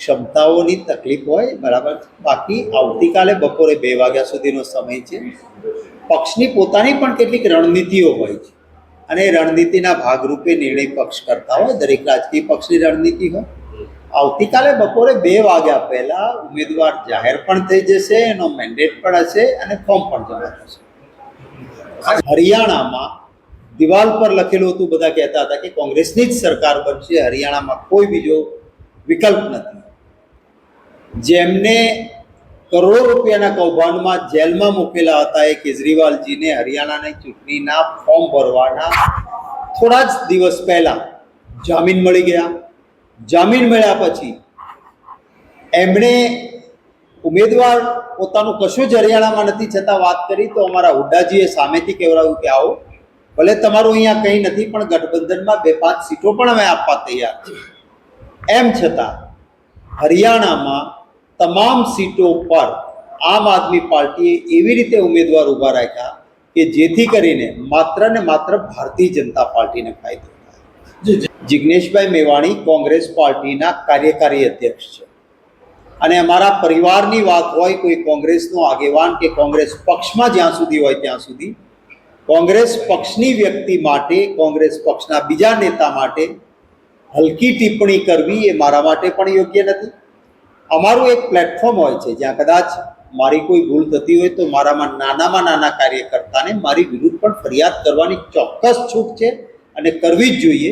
ક્ષમતાઓની તકલીફ હોય, બરાબર? બાકી આવતીકાલે બપોરે બે વાગ્યા સુધીનો સમય છે. પક્ષની પોતાની પણ કેટલીક રણનીતિઓ હોય છે. અને રણનીતિના ભાગરૂપે નિર્ણય પક્ષ કરતા હોય, દરેક રાજકીય પક્ષની રણનીતિ હોય. આવતીકાલે બપોરે બે વાગ્યા પહેલાં ઉમેદવાર જાહેર પણ થઈ જશે, એનો મેન્ડેટ પણ હશે અને ફોર્મ પણ જમા થશે. હરિયાણામાં દિવાલ પર લખેલું હતું, બધા કહેતા હતા કે કોંગ્રેસની જ સરકાર બનશે, હરિયાણામાં કોઈ બીજો વિકલ્પ નથી. જેમને કરોડ રૂપિયાના કૌભાંડમાં જેલમાં મૂકેલા હતા એ કેજરીવાલજીને હરિયાણાની ચૂંટણીના ફોર્મ ભરવાના થોડા જ દિવસ પહેલા જામીન મળી ગયા. જામીન મળ્યા પછી એમણે ઉમેદવાર પોતાનું કશું જ હરિયાણામાં નથી છતાં વાત કરી તો અમારા હુડ્ડાજીએ સામેથી કહેવડાવ્યું કે આવો, ભલે તમારું અહીંયા કંઈ નથી પણ ગઠબંધનમાં બે પાંચ સીટો પણ અમે આપવા તૈયાર છીએ. એમ છતાં હરિયાણામાં તમામ સીટો પર આમ આદમી પાર્ટીએ એવી રીતે ઉમેદવાર ઊભા રાખ્યા કે જેથી કરીને માત્ર ને માત્ર ભારતીય જનતા પાર્ટીને ફાયદો થાય. જિગ્નેશભાઈ મેવાણી કોંગ્રેસ પાર્ટીના કાર્યકારી અધ્યક્ષ છે. અને અમારા પરિવારની વાત હોય કોઈ કોંગ્રેસનો આગેવાન કે કોંગ્રેસ પક્ષમાં જ્યાં સુધી હોય ત્યાં સુધી, કોંગ્રેસ પક્ષની વ્યક્તિ માટે, કોંગ્રેસ પક્ષના બીજા નેતા માટે હલકી ટિપ્પણી કરવી એ મારા માટે પણ યોગ્ય નથી. અમારું એક પ્લેટફોર્મ હોય છે, જ્યાં કદાચ મારી કોઈ ભૂલ થતી હોય તો મારામાં નાનામાં નાના કાર્યકર્તાને મારી વિરુદ્ધ પણ ફરિયાદ કરવાની ચોક્કસ છૂટ છે અને કરવી જ જોઈએ.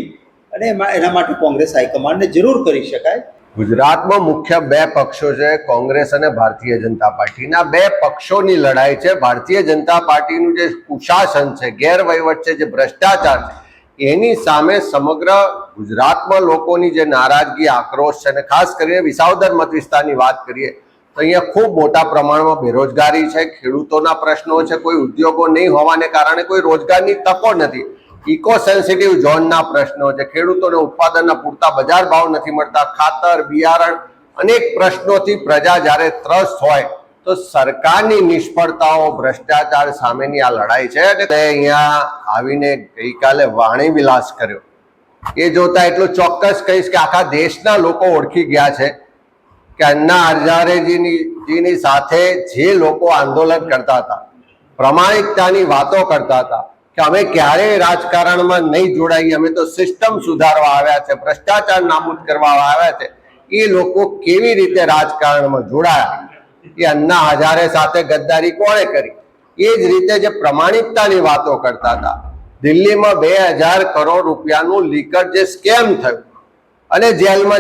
અને એમાં એના માટે કોંગ્રેસ હાઈકમાન્ડને જરૂર કરી શકાય. ગુજરાતમાં મુખ્ય બે પક્ષો છે, કોંગ્રેસ અને ભારતીય જનતા પાર્ટીના. બે પક્ષોની લડાઈ છે, ભારતીય જનતા પાર્ટીનું જે કુશાસન છે, ગેરવહીવટ છે, જે ભ્રષ્ટાચાર છે એની સામે સમગ્ર ગુજરાતમાં લોકોની જે નારાજગી, આક્રોશ છે અને ખાસ કરીને વિસાવદર મત વિસ્તારની વાત કરીએ, તો અહીંયા ખૂબ મોટા પ્રમાણમાં બેરોજગારી છે, ખેડૂતોના પ્રશ્નો છે, કોઈ ઉદ્યોગો નહીં હોવાને કારણે કોઈ રોજગારની તકો નથી. ઇકો સેન્સિટિવ ઝોનના પ્રશ્નો છે, ખેડૂતોને ઉત્પાદનના પૂરતા બજાર ભાવ નથી મળતા, ખાતર, બિયારણ અનેક પ્રશ્નોથી પ્રજા જ્યારે ત્રસ્ત હોય તો સરકારની નિષ્ફળતાઓ, ભ્રષ્ટાચાર સામેની આ લડાઈ છે અને અહીંયા આવીને ગઈકાલે વાણી વિલાસ કર્યો. એ જોતા એટલું ચોક્કસ કહીશ કે આખા દેશના લોકો ઓળખી ગયા છે કે અન્ના હજારેજીની જીની સાથે જે લોકો આંદોલન કરતા હતા, પ્રમાણિકતાની વાતો કરતા હતા કે અમે ક્યારેય રાજકારણમાં નહીં જોડાઈએ, અમે તો સિસ્ટમ સુધારવા આવ્યા છે, ભ્રષ્ટાચાર નાબૂદ કરવા આવ્યા છે, એ લોકો કેવી રીતે રાજકારણમાં જોડાયા? એ અન્ના હજારે સાથે ગદ્દારી કોણે કરી? એ જ રીતે જે પ્રમાણિકતાની વાતો કરતા હતા. દિલ્હીમાં બે હજાર કરોડ રૂપિયાનું લીકર જે સ્કેમ થયું અને જેલમાં